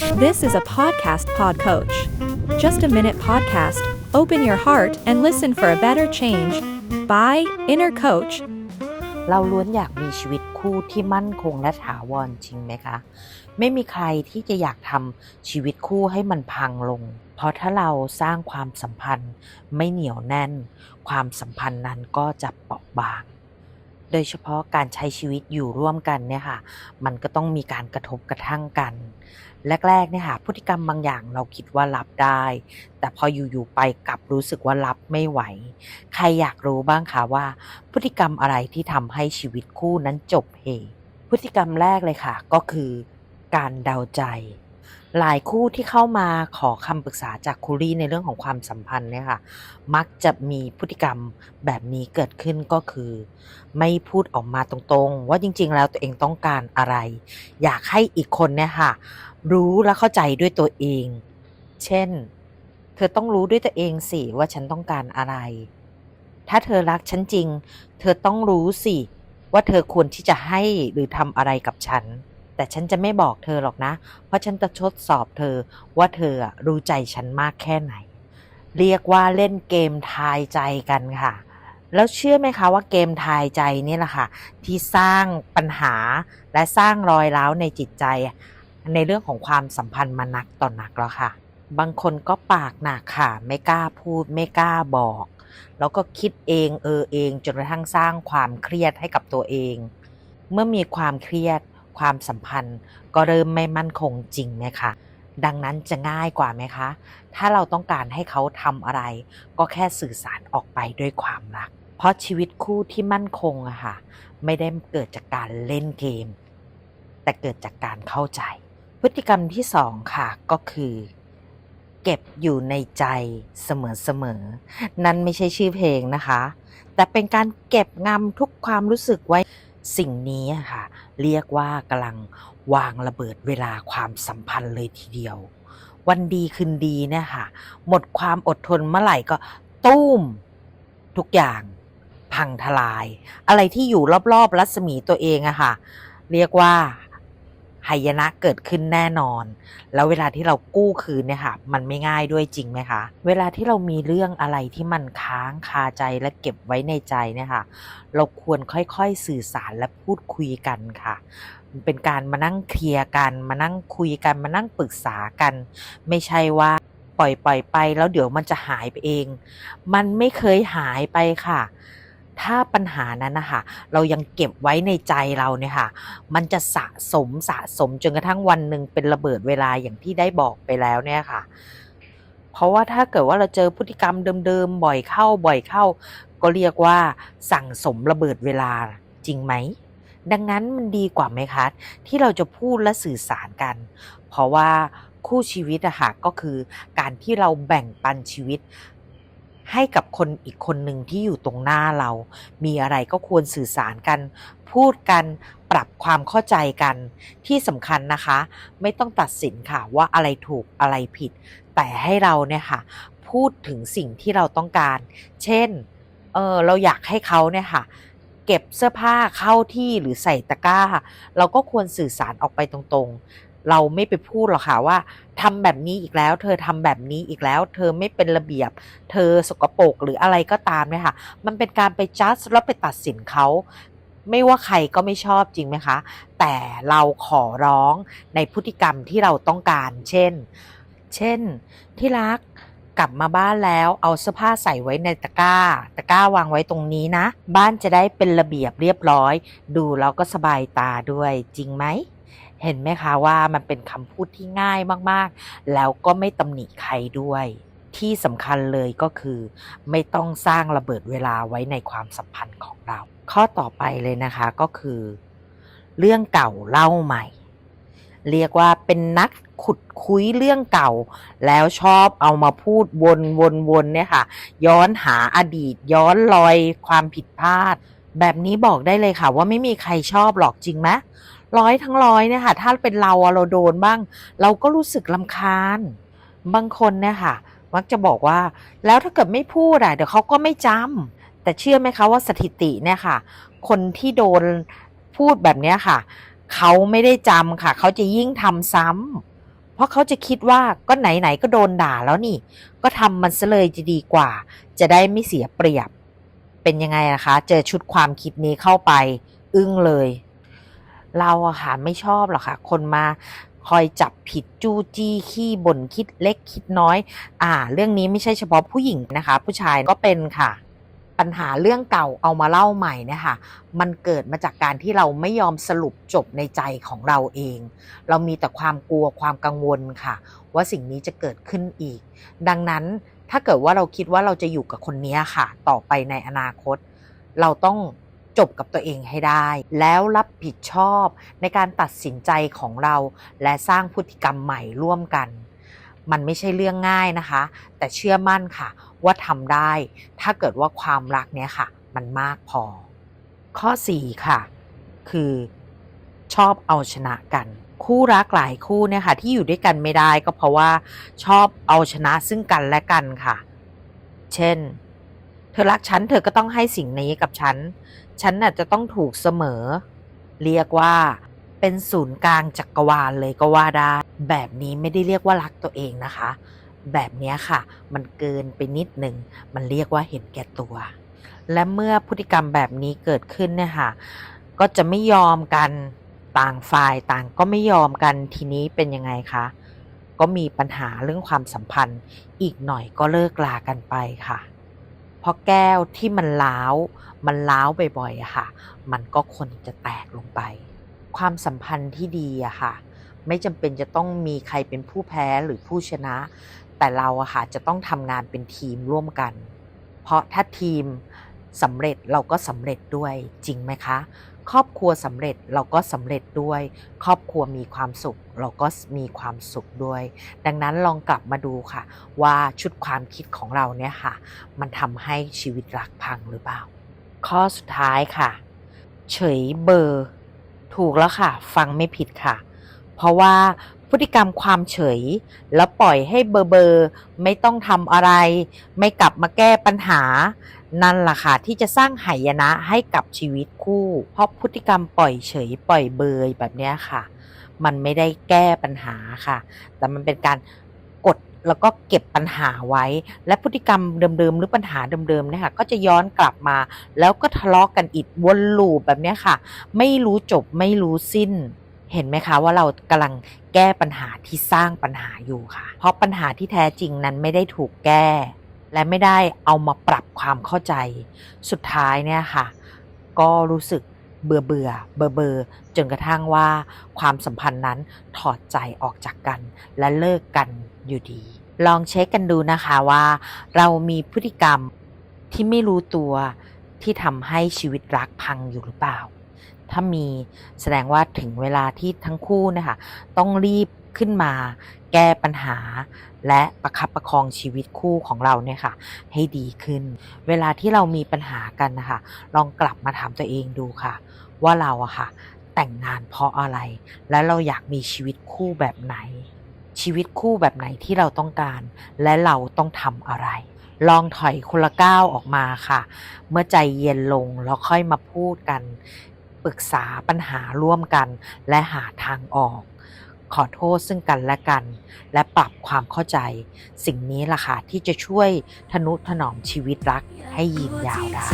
This is a podcast pod coach. Just a minute podcast. Open your heart and listen for a better change. By Inner Coach เราล้วนอยากมีชีวิตคู่ที่มั่นคงและถาวรจริงไหมคะ ไม่มีใครที่จะอยากทำชีวิตคู่ให้มันพังลง เพราะถ้าเราสร้างความสัมพันธ์ไม่เหนียวแน่น ความสัมพันธ์นั้นก็จะเปราะบาง โดยเฉพาะการใช้ชีวิตอยู่ร่วมกันเนี่ยค่ะ มันก็ต้องมีการกระทบกระทั่งกัน แรกๆเนี่ยค่ะพฤติกรรมบางอย่างเราคิดว่ารับได้ แต่พออยู่ๆไปกลับรู้สึกว่ารับไม่ไหว ใครอยากรู้บ้างคะว่า พฤติกรรมอะไรที่ทำให้ชีวิตคู่นั้นจบเหพฤติกรรมแรกเลยค่ะ ก็คือ การเดาใจ หลายคู่ที่เข้ามาขอคำปรึกษาจากคูรี่ในเรื่องของความสัมพันธ์เนี่ยค่ะ มักจะมีพฤติกรรมแบบนี้เกิดขึ้นก็คือ ไม่พูดออกมาตรงๆ ว่าจริง ๆ แล้วตัวเองต้องการอะไร อยากให้อีกคนเนี่ยค่ะ รู้และเข้าใจด้วยตัวเอง เช่น เธอต้องรู้ด้วยตัวเองสิว่าฉันต้องการอะไร ถ้าเธอรักฉันจริง เธอต้องรู้สิว่าเธอควรที่จะให้หรือทำอะไรกับฉัน แต่ฉันจะไม่บอกเธอหรอกนะ เพราะฉันจะทดสอบเธอว่าเธอรู้ใจฉันมากแค่ไหน เรียกว่าเล่นเกมทายใจกันค่ะ แล้วเชื่อไหมคะว่าเกมทายใจนี่แหละค่ะ ที่สร้างปัญหาและสร้างรอยร้าวในจิตใจ ในเรื่องของความสัมพันธ์มานักต่อนนักแล้วค่ะ บางคนก็ปากหนักค่ะ ไม่กล้าพูด ไม่กล้าบอกแล้วก็คิดเองเออเองจนกระทั่งสร้างความเครียดให้กับตัวเอง เมื่อมีความเครียด ความสัมพันธ์ ก็เริ่มไม่มั่นคงจริงไหมคะดังนั้นจะง่ายกว่าไหมคะ ถ้าเราต้องการให้เขาทำอะไร ก็แค่สื่อสารออกไปด้วยความรัก เพราะชีวิตคู่ที่มั่นคงอะค่ะ ไม่ได้เกิดจากการเล่นเกม แต่เกิดจากการเข้าใจ พฤติกรรมที่สองค่ะก็คือ เก็บอยู่ในใจเสมอๆ นั่นไม่ใช่ชื่อเพลงนะคะ แต่เป็นการเก็บงำทุกความรู้สึกไว้ สิ่งนี้อะค่ะ เรียกว่ากำลังวางระเบิดเวลาความสัมพันธ์เลยทีเดียว วันดีคืนดีเนี่ยค่ะ หมดความอดทนเมื่อไหร่ก็ตุ้มทุกอย่างพังทลาย อะไรที่อยู่รอบๆรัศมีตัวเองอะค่ะ เรียกว่า หายนะเกิดขึ้นแน่นอน แล้วเวลาที่เรากู้คืนเนี่ยค่ะ มันไม่ง่ายด้วยจริงไหมคะ เวลาที่เรามีเรื่องอะไรที่มันค้างคาใจและเก็บไว้ในใจเนี่ยค่ะ เราควรค่อยๆสื่อสารและพูดคุยกันค่ะเป็นการมานั่งเคลียร์กันมานั่งคุยกันมานั่งปรึกษากัน ไม่ใช่ว่าปล่อยปล่อยไป แล้วเดี๋ยวมันจะหายไปเอง มันไม่เคยหายไปค่ะ ถ้าปัญหานั้นนะคะเรายังเก็บไว้ในใจเราเนี่ยค่ะ มันจะสะสมสะสมจนกระทั่งวันหนึ่งเป็นระเบิดเวลาอย่างที่ได้บอกไปแล้วเนี่ยค่ะ เพราะว่าถ้าเกิดว่าเราเจอพฤติกรรมเดิมๆบ่อยเข้าบ่อยเข้า ก็เรียกว่าสั่งสมระเบิดเวลาจริงไหมดังนั้นมันดีกว่าไหมคะ ที่เราจะพูดและสื่อสารกัน เพราะว่าคู่ชีวิตอะค่ะก็คือการที่เราแบ่งปันชีวิต ให้กับคนอีกคนหนึ่งที่อยู่ตรงหน้าเรา มีอะไรก็ควรสื่อสารกัน พูดกันปรับความเข้าใจกัน ที่สำคัญนะคะ ไม่ต้องตัดสินค่ะว่าอะไรถูกอะไรผิด แต่ให้เราเนี่ยค่ะ พูดถึงสิ่งที่เราต้องการ เช่น เออเราอยากให้เขาเนี่ยค่ะเก็บเสื้อผ้าเข้าที่หรือใส่ตะกร้า เราก็ควรสื่อสารออกไปตรงๆ เราไม่ไปพูดหรอกค่ะว่าทำแบบนี้อีกแล้ว เธอทำแบบนี้อีกแล้ว เธอไม่เป็นระเบียบ เธอสกปรกหรืออะไรก็ตามเนี่ยค่ะ มันเป็นการไปจัดแล้วไปตัดสินเขาไม่ว่าใครก็ไม่ชอบจริงไหมคะ แต่เราขอร้องในพฤติกรรมที่เราต้องการ เช่น เช่น ที่รักกลับมาบ้านแล้วเอาเสื้อผ้าใส่ไว้ในตะกร้า ตะกร้าวางไว้ตรงนี้นะ บ้านจะได้เป็นระเบียบเรียบร้อย ดูแล้วก็สบายตาด้วยจริงไหม เห็นไหมคะว่ามันเป็นคำพูดที่ง่ายมากๆ แล้วก็ไม่ตำหนิใครด้วย ที่สำคัญเลยก็คือ ไม่ต้องสร้างระเบิดเวลาไว้ในความสัมพันธ์ของเรา ข้อต่อไปเลยนะคะก็คือ เรื่องเก่าเล่าใหม่ เรียกว่าเป็นนักขุดคุยเรื่องเก่า แล้วชอบเอามาพูดวนวนวนเนี่ยค่ะ ย้อนหาอดีต ย้อนรอยความผิดพลาด แบบนี้บอกได้เลยค่ะ ว่าไม่มีใครชอบหรอกจริงไหม ร้อยทั้งร้อยเนี่ยค่ะ ถ้าเป็นเราอะเราโดนบ้าง เราก็รู้สึกลำคาญ บางคนเนี่ยค่ะ มักจะบอกว่า แล้วถ้าเกิดไม่พูดอะเดี๋ยวเขาก็ไม่จำแต่เชื่อไหมคะว่าสถิติเนี่ยค่ะ คนที่โดนพูดแบบเนี้ยค่ะ เขาไม่ได้จำค่ะ เขาจะยิ่งทำซ้ำเพราะเขาจะคิดว่าก็ไหนๆก็โดนด่าแล้วนี่ ก็ทำมันซะเลยจะดีกว่า จะได้ไม่เสียเปรียบ เป็นยังไงนะคะ เจอชุดความคิดนี้เข้าไป อึ้งเลย เราอะค่ะไม่ชอบหรอกค่ะ คนมาคอยจับผิดจู้จี้ขี้บ่นคิดเล็กคิดน้อย อ่า เรื่องนี้ไม่ใช่เฉพาะผู้หญิงนะคะ ผู้ชายก็เป็นค่ะ ปัญหาเรื่องเก่าเอามาเล่าใหม่นี่ยค่ะมันเกิดมาจากการที่เราไม่ยอมสรุปจบในใจของเราเอง เรามีแต่ความกลัวความกังวลค่ะ ว่าสิ่งนี้จะเกิดขึ้นอีก ดังนั้นถ้าเกิดว่าเราคิดว่าเราจะอยู่กับคนนี้ค่ะ ต่อไปในอนาคต เราต้อง จบกับตัวเองให้ได้ แล้วรับผิดชอบในการตัดสินใจของเรา และสร้างพฤติกรรมใหม่ร่วมกัน มันไม่ใช่เรื่องง่ายนะคะ แต่เชื่อมั่นค่ะ ว่าทำได้ ถ้าเกิดว่าความรักเนี้ยค่ะ มันมากพอ ข้อ 4 ค่ะ คือชอบเอาชนะกัน คู่รักหลายคู่เนี่ยค่ะ ที่อยู่ด้วยกันไม่ได้ก็เพราะว่าชอบเอาชนะซึ่งกันและกันค่ะ เช่น เธอรักฉันเธอก็ต้องให้สิ่งนี้กับฉัน ฉันน่ะจะต้องถูกเสมอ เรียกว่าเป็นศูนย์กลางจักรวาลเลยก็ว่าได้ แบบนี้ไม่ได้เรียกว่ารักตัวเองนะคะ แบบนี้ค่ะ มันเกินไปนิดหนึ่ง มันเรียกว่าเห็นแก่ตัว และเมื่อพฤติกรรมแบบนี้เกิดขึ้นเนี่ยค่ะ ก็จะไม่ยอมกันต่างฝ่ายต่างก็ไม่ยอมกันทีนี้เป็นยังไงคะ ก็มีปัญหาเรื่องความสัมพันธ์ อีกหน่อยก็เลิกลากันไปค่ะ เพราะแก้วที่มันล้าว มันล้าวบ่อยๆอะค่ะ มันก็ควรจะแตกลงไป ความสัมพันธ์ที่ดีอะค่ะ ไม่จำเป็นจะต้องมีใครเป็นผู้แพ้หรือผู้ชนะ แต่เราอะค่ะจะต้องทำงานเป็นทีมร่วมกัน เพราะถ้าทีม สำเร็จเราก็สำเร็จด้วยจริงไหมคะ ครอบครัวสำเร็จเราก็สำเร็จด้วย ครอบครัวมีความสุข เราก็มีความสุขด้วย ดังนั้นลองกลับมาดูค่ะ ว่าชุดความคิดของเราเนี่ยค่ะ มันทำให้ชีวิตรักพังหรือเปล่า ข้อสุดท้ายค่ะ เฉยเบอร์ ถูกแล้วค่ะ ฟังไม่ผิดค่ะ เพราะว่าพฤติกรรมความเฉย แล้วปล่อยให้เบอร์เบอร์ไม่ต้องทำอะไร ไม่กลับมาแก้ปัญหา นั่นล่ะค่ะที่จะสร้างหายนะให้กับชีวิตคู่ เพราะพฤติกรรมปล่อยเฉยปล่อยเบยแบบนี้ค่ะ มันไม่ได้แก้ปัญหาค่ะ แต่มันเป็นการกดแล้วก็เก็บปัญหาไว้ และพฤติกรรมเดิมๆ หรือปัญหาเดิมๆเนี่ยค่ะ ก็จะย้อนกลับมา แล้วก็ทะเลาะกกันอีกวนลูปแบบนี้ค่ะ ไม่รู้จบไม่รู้สิ้นเห็นไหมคะว่าเรากำลังแก้ปัญหาที่สร้างปัญหาอยู่ค่ะ เพราะปัญหาที่แท้จริงนั้นไม่ได้ถูกแก้ และไม่ได้เอามาปรับความเข้าใจ สุดท้ายเนี่ยค่ะ ก็รู้สึกเบื่อเบื่อเบอเบอจนกระทั่งว่าความสัมพันธ์นั้นถอดใจออกจากกัน และเลิกกันอยู่ดี ลองเช็คกันดูนะคะว่า เรามีพฤติกรรมที่ไม่รู้ตัวที่ทำให้ชีวิตรักพังอยู่หรือเปล่า ถ้ามีแสดงว่าถึงเวลาที่ทั้งคู่นะคะต้องรีบขึ้นมา แก้ปัญหา และประคับประคองชีวิตคู่ของเราเนี่ยค่ะ ให้ดีขึ้น เวลาที่เรามีปัญหากันนะคะ ลองกลับมาถามตัวเองดูค่ะ ว่าเราอะค่ะ แต่งงานเพราะอะไร และเราอยากมีชีวิตคู่แบบไหน ชีวิตคู่แบบไหนที่เราต้องการ และเราต้องทำอะไรลองถอยคนละก้าวออกมาค่ะ เมื่อใจเย็นลงแล้วค่อยมาพูดกัน ปรึกษาปัญหาร่วมกัน และหาทางออก ขอโทษซึ่งกันและกัน และปรับความเข้าใจ สิ่งนี้ล่ะค่ะที่จะช่วยทนุถนอมชีวิตรักให้ยืนยาวได้